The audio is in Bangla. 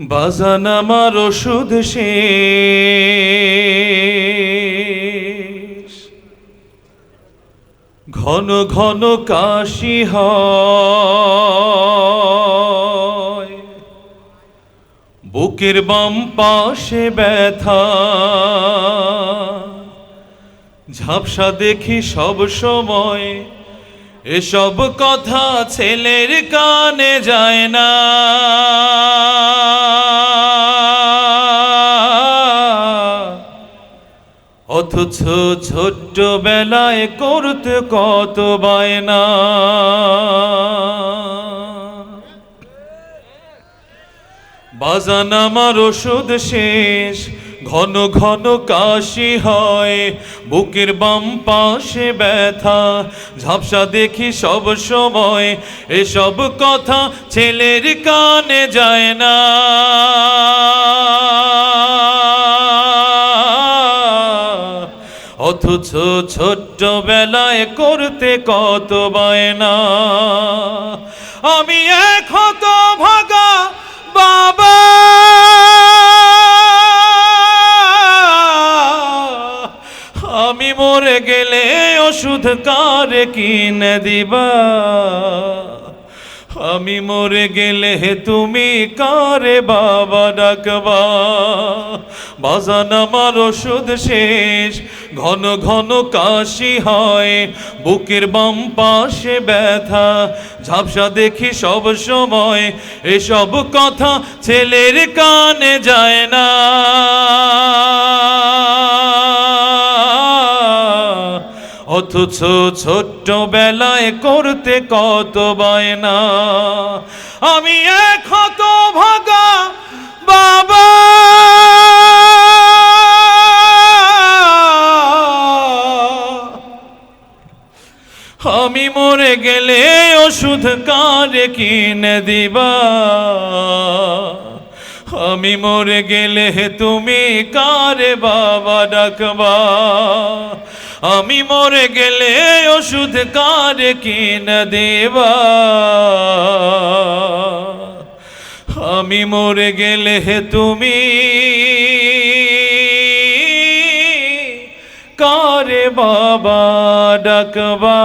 বাজান আমার ওষুধ শেষ। ঘন ঘন কাশি হয়। বুকের বাম পাশে ব্যথা। ঝাপসা দেখি সব সময় এসব কথা ছেলের কানে যায় না। অথচ ছোট্ট বেলায় করতে কত বায়না। বাজান আমার ওষুধ শেষ, ঘন ঘন কাশি হয়, বুকের বাম পাশে ব্যথা, ঝাপসা দেখি সব সময়, এসব কথা ছেলের কানে যায় না। অথচ ছোট্ট বেলায় করতে কত বায়না। আমি এক হত ভাগা বাবা। আমি মরে গেলে ওষুধ কার কিনে দিবা? আমি মরে গেলে তুমি কারে বাবা ডাকবা? বাজান আমার ওষুধ শেষ ঘন ঘন কাশি হয়, বুকের বাম পাশে ব্যথা, ঝাপসা দেখি সব সময়, এসব কথা ছেলের কানে যায় না। অথচ ছোট্ট বেলায় করতে কত বায়না, আমি এক আমি মরে গেলে ওষুধ কারে কিনে দিবা? আমি মরে গেলে তুমি কারে বাবা ডাকবা? আমি মরে গেলে ওষুধ কারে কিনে দেবা? আমি মরে গেলে তুমি কারে বাবা ডাকবা